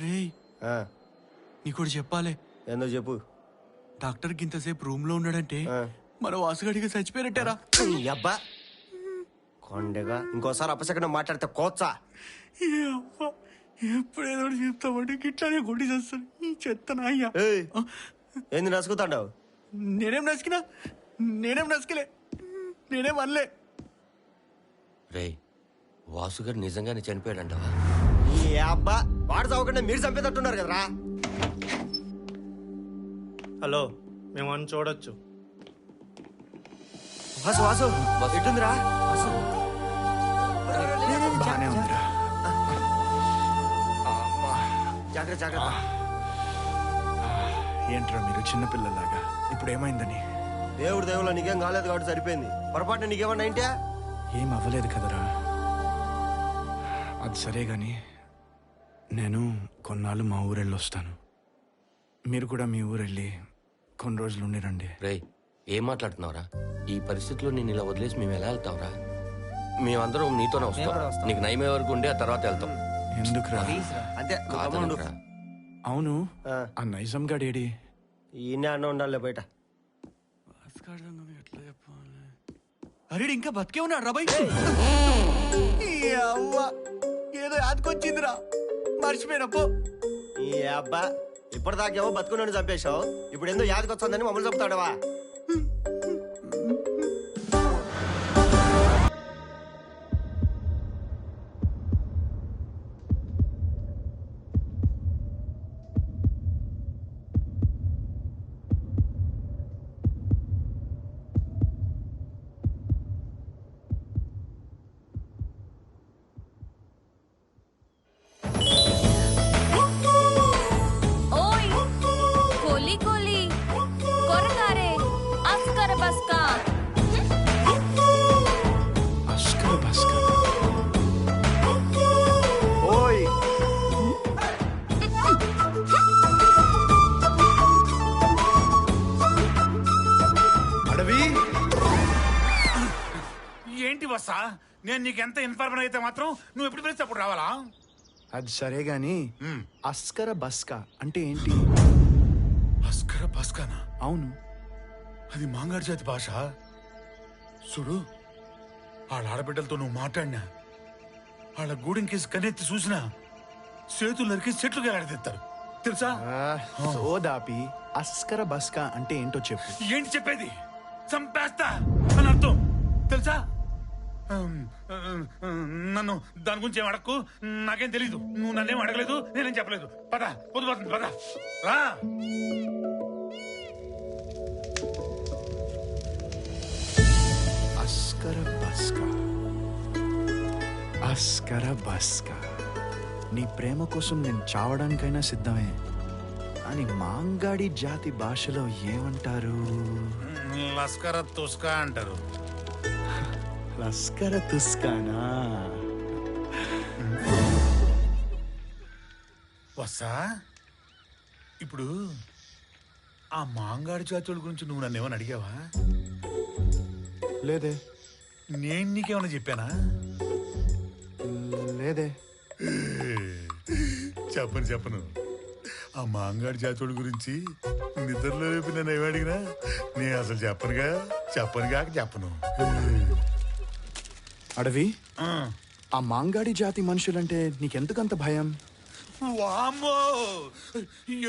రేయ్. ఆ, నీకోటి చెప్పాలి. ఏందో చెప్పు? డాక్టర్ ఇంతసేపు రూమ్లో ఉన్నాడంటే ఆ. మన వాసుగడికి చచ్చిపోయినట్టారా. ఈ అబ్బా. కొండగా ఇంకోసారి అపశకనం మాట్లాడితే కోచ్చా? ఏ అవ్వ, ఎప్పుడేదో ఒకటి చెప్తామంటే గిట్లానే గుడి చేస్తాను ఈ చెత్త నాయ్యా ఏయ్. ఏంది నసుకుతాండావు? నేనేం నసికినా? నేనేం నసికలే? నేనేం అనలే? రే వాసుగారు నిజంగానే చనిపోయాడంటావా? ఈ అబ్బా వాడు చదవకుండా మీరు చంపేటట్టున్నారు కదరా? హలో మేము అని చూడొచ్చు. వాసు వాసు ఎట్టుందిరా వాసు. బానే ఉందిరా. జాగ్రత్త. జాగ్రత్త ఏంట్రా మీరు చిన్నపిల్లలాగా ఇప్పుడు ఏమైందని దేవుడు దేవుళ్ళు నీకేం కాలేదు కాబట్టి సరిపోయింది. పొరపాటున నీకేమన్నా ఇంటే ఏం అవ్వలేదు కదరా. అది సరే గాని నేను కొన్నాళ్ళు మా ఊరెళ్ళి వస్తాను. మీరు కూడా మీ ఊరెళ్ళి కొన్ని రోజులు ఉండి రండి. రే ఏం మాట్లాడుతున్నావురా? ఈ పరిస్థితిలో నేను ఇలా వదిలేసి మేము ఎలా వెళ్తాంరా? మేమందరం నీతోనే వస్తాం. నీకు నయమే వరకు ఉండి ఆ తర్వాత వెళ్తాం. అంతే. కాదనరా. అవును. ఆ, నైజం గాడేడి ఈయనే అన్న ఉండాలి బయట. అరే ఇంకా బతికే ఉన్నాడు రా ఏదో యాదకొచ్చిందిరా. మర్చిపోయినప్పు. ఈ అబ్బా ఇప్పటిదాకేమో బతుకుని చంపేశావు. ఇప్పుడు ఎందుకు యాదకొచ్చిందని మమ్మల్ని చెప్తాడవా? ఏంటి వస్సా? నేను నీకు ఎంత ఇన్ఫార్మర్ అయితే మాత్రం నువ్వు ఎప్పుడు పిలిస్తే అప్పుడు రావాలా? అది సరే గాని అస్కర బస్కా అంటే ఏంటి? అస్కర పస్కనా అవును. అది మాంగాడు జాతి భాష. చూడు వాళ్ళ ఆడబిడ్డలతో నువ్వు మాట్లాడినా వాళ్ళ గూడెంకేసి కన్నెత్తి చూసినా చేతులు నరికి చెట్లు గెలాడదీస్తారు తెలుసా? సోదాపి అస్కర బస్కా అంటే ఏంటో చెప్పు. ఏంటి చెప్పేది? చంపేస్తా అని అర్థం. తెలుసా? నన్ను దాని గురించి ఏం అడక్కు? నాకేం తెలీదు. నువ్వు నన్నేం అడగలేదు నేనేం చెప్పలేదు. పద పొద్దుపోతుంది పద. రా. అస్కర బస్కా. అస్కర బస్కా. నీ ప్రేమ కోసం నేను చావడానికైనా సిద్ధమే. అని మాంగాడి జాతి భాషలో ఏమంటారు? లస్కర తుస్కా అంటారు. లస్కర తుస్కానా వస్సా ఇప్పుడు ఆ మాంగాడి జాతుల గురించి నువ్వు నన్ను ఏమైనా అడిగావా లేదే. నేను నీకేమైనా చెప్పానా? లేదే. చెప్పను చెప్పను. ఆ మాంగాడి జాతుల గురించి నిద్రలో రేపు నన్ను ఏమి అడిగినా నేను అసలు చెప్పనుగా చెప్పనుగా చెప్పను. అడవి? ఆ. మాంగాడి జాతి మనుషులంటే నీకెందుకంత భయం? వామ్మో!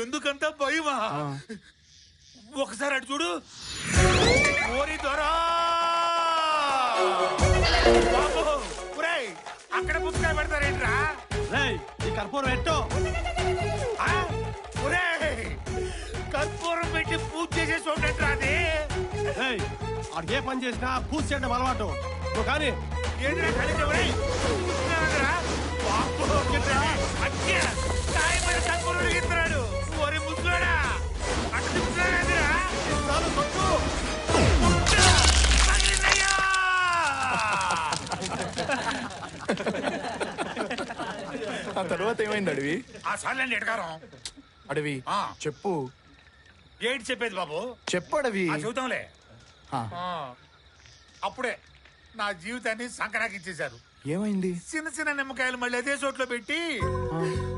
ఎందుకంత భయమా. ఒకసారి అటు చూడు. ఓరి దొరా! అక్కడ పుస్తకాలు పెడతారేంట్రా? ఈ కర్పూరం ఎట్టో? ఆ? ఒరేయ్, కర్పూరం పెట్టి పూజ చేసే చూడండి అది? ఏ పని చేసినా పూజ చేయడం అలవాటు. కానీ ఆ తర్వాత ఏమైంది అడవి? ఆ సార్లండి ఎటకారం? అడవి ఆ. చెప్పు. ఏంటి చెప్పేది బాబు? చెప్పు అడవి. చెబుతాంలే అప్పుడే. నా జీవితాన్ని సంకనాకి ఇచ్చేశారు ఏమైంది? చిన్న చిన్న నిమ్మకాయలు మళ్ళీ అదే చోట్ల పెట్టి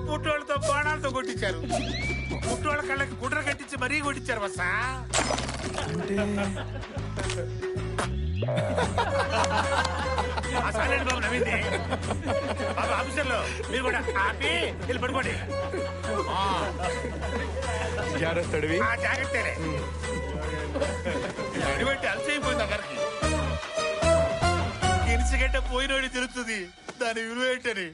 పుట్టోళ్ళతో బాణాలతో కొట్టించారు. పుట్టోళ్ళ కళ్ళకి గుడ్ర కట్టించి మరీ కొట్టించారు బస్సా సాలేండి బాబు నవ్వింది. బాబు ఆఫీసర్లు మీరు కూడా ఆపి వెళ్ళి పడుకోండి. ఆ, జాగ్రత్త అడవి. ఆ జాగ్రత్తలే. అడివంటి పోయినోడి తెలుస్తుంది దాని విలువ ఏంటని.